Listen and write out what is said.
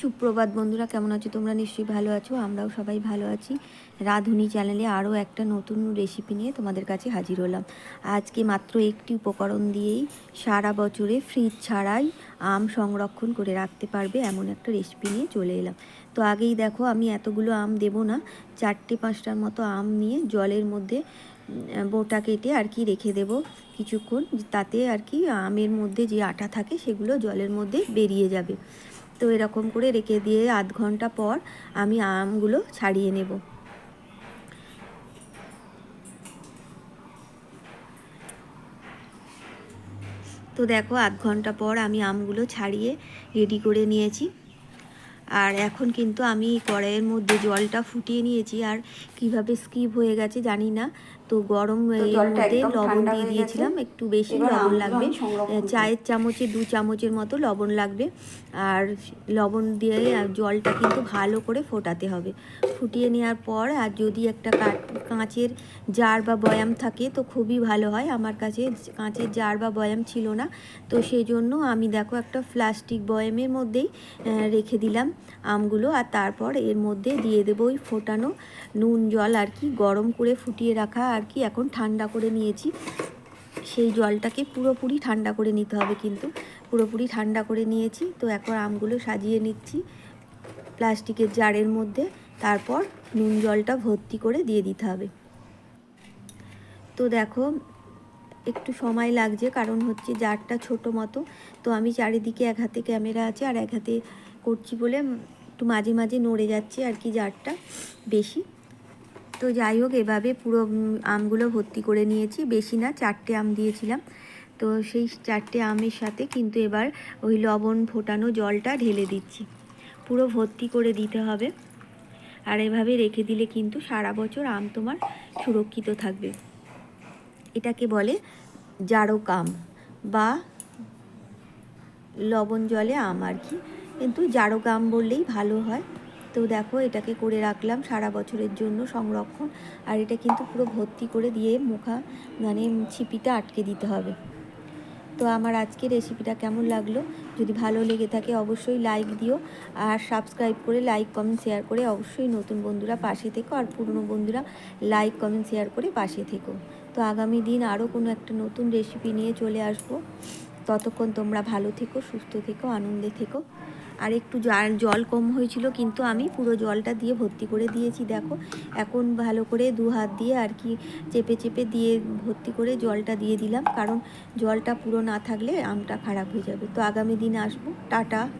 সুপ্রভাত বন্ধুরা, কেমন আছো তোমরা? নিশ্চয়ই ভালো আছো, আমরাও সবাই ভালো আছি। রাঁধুনি চ্যানেলে আরও একটা নতুন রেসিপি নিয়ে তোমাদের কাছে হাজির হলাম। আজকে মাত্র একটি উপকরণ দিয়েই সারা বছরে ফ্রিজ ছাড়াই আম সংরক্ষণ করে রাখতে পারবে এমন একটা রেসিপি নিয়ে চলে এলাম। তো আগেই দেখো, আমি এতগুলো আম দেবো না, চারটে পাঁচটার মতো আম নিয়ে জলের মধ্যে বোটা কেটে আর কি রেখে দেব কিছুক্ষণ, তাতে আর কি আমের মধ্যে যে আটা থাকে সেগুলো জলের মধ্যে বেরিয়ে যাবে। তো এরকম করে রেখে দিয়ে আধ ঘণ্টা পর আমি আমগুলো ছাড়িয়ে নেব। তো দেখো, আধ ঘণ্টা পর আমি আমগুলো ছাড়িয়ে রেডি করে নিয়েছি। আর এখন কিন্তু আমি কড়াইয়ের মধ্যে জলটা ফুটিয়ে নিয়েছি আর কীভাবে স্কিপ হয়ে গেছে জানি না। তো গরম মধ্যে লবণ দিয়ে দিয়েছিলাম। একটু বেশি লবণ লাগবে। চায়ের চামচে দু চামচের মতো লবণ লাগবে। আর লবণ দিয়ে আর জলটা কিন্তু ভালো করে ফোটাতে হবে। ফুটিয়ে নেওয়ার পর আর যদি একটা কাট কাঁচের জার বা বয়াম থাকে তো খুবই ভালো হয়। আমার কাছে কাঁচের জার বা বয়াম ছিল না। তো সেই জন্য আমি দেখো একটা প্লাস্টিক বয়ামের মধ্যেই রেখে দিলাম। আমগুলো আর তারপর এর মধ্যে দিয়ে দেবো ওই ফোটানো নুন জল আর কি, গরম করে ফুটিয়ে রাখা আর কি, এখন ঠান্ডা করে নিয়েছি। সেই জলটাকে পুরোপুরি ঠান্ডা করে নিতে হবে কিন্তু, পুরোপুরি ঠান্ডা করে নিয়েছি। তো এখন আমগুলো সাজিয়ে নিচ্ছি প্লাস্টিকের জারের মধ্যে, তারপর নুন জলটা ভর্তি করে দিয়ে দিতে হবে। তো দেখো, একটু সময় লাগছে কারণ হচ্ছে জারটা ছোট মতো, তো আমি চারিদিকে এক হাতে ক্যামেরা আছে আর এক হাতে করছি বলে একটু মাঝে মাঝে নড়ে যাচ্ছে আর কি জারটা বেশি। তো যাই হোক, এভাবে পুরো আমগুলো ভর্তি করে নিয়েছি। বেশি না, চারটে আম দিয়েছিলাম। তো সেই চারটে আমের সাথে কিন্তু এবার ওই লবণ ফোটানো জলটা ঢেলে দিচ্ছি। পুরো ভর্তি করে দিতে হবে। আর এভাবে রেখে দিলে কিন্তু সারা বছর আম তোমার সুরক্ষিত থাকবে। এটাকে বলে জারক আম বা লবণ জলে আম আর কি। কিন্তু জারো গাম বললেই ভালো হয়। তো দেখো, এটাকে করে রাখলাম সারা বছরের জন্য সংরক্ষণ। আর এটা কিন্তু পুরো ভর্তি করে দিয়ে মুখা মানে ছিপিটা আটকে দিতে হবে। তো আমার আজকের রেসিপিটা কেমন লাগল? যদি ভালো লেগে থাকে অবশ্যই লাইক দিও। আর সাবস্ক্রাইব করে লাইক কমেন্ট শেয়ার করে অবশ্যই নতুন বন্ধুরা পাশে থেকো। আর পুরনো বন্ধুরা লাইক কমেন্ট শেয়ার করে পাশে থেকো। তো আগামী দিন আরও কোনো একটা নতুন রেসিপি নিয়ে চলে আসব। ততক্ষণ তোমরা ভালো থেকো, সুস্থ থেকো, আনন্দে থেকো। আর একটু জল কম হয়েছিল, কিন্তু আমি পুরো জলটা দিয়ে ভর্তি করে দিয়েছি, দেখো। এখন ভালো করে দু হাত দিয়ে আর কি চেপে চেপে দিয়ে ভর্তি করে জলটা দিয়ে দিলাম, কারণ জলটা পুরো না থাকলে আমটা খারাপ হয়ে যাবে। তো আগামী দিন আসব। টাটা।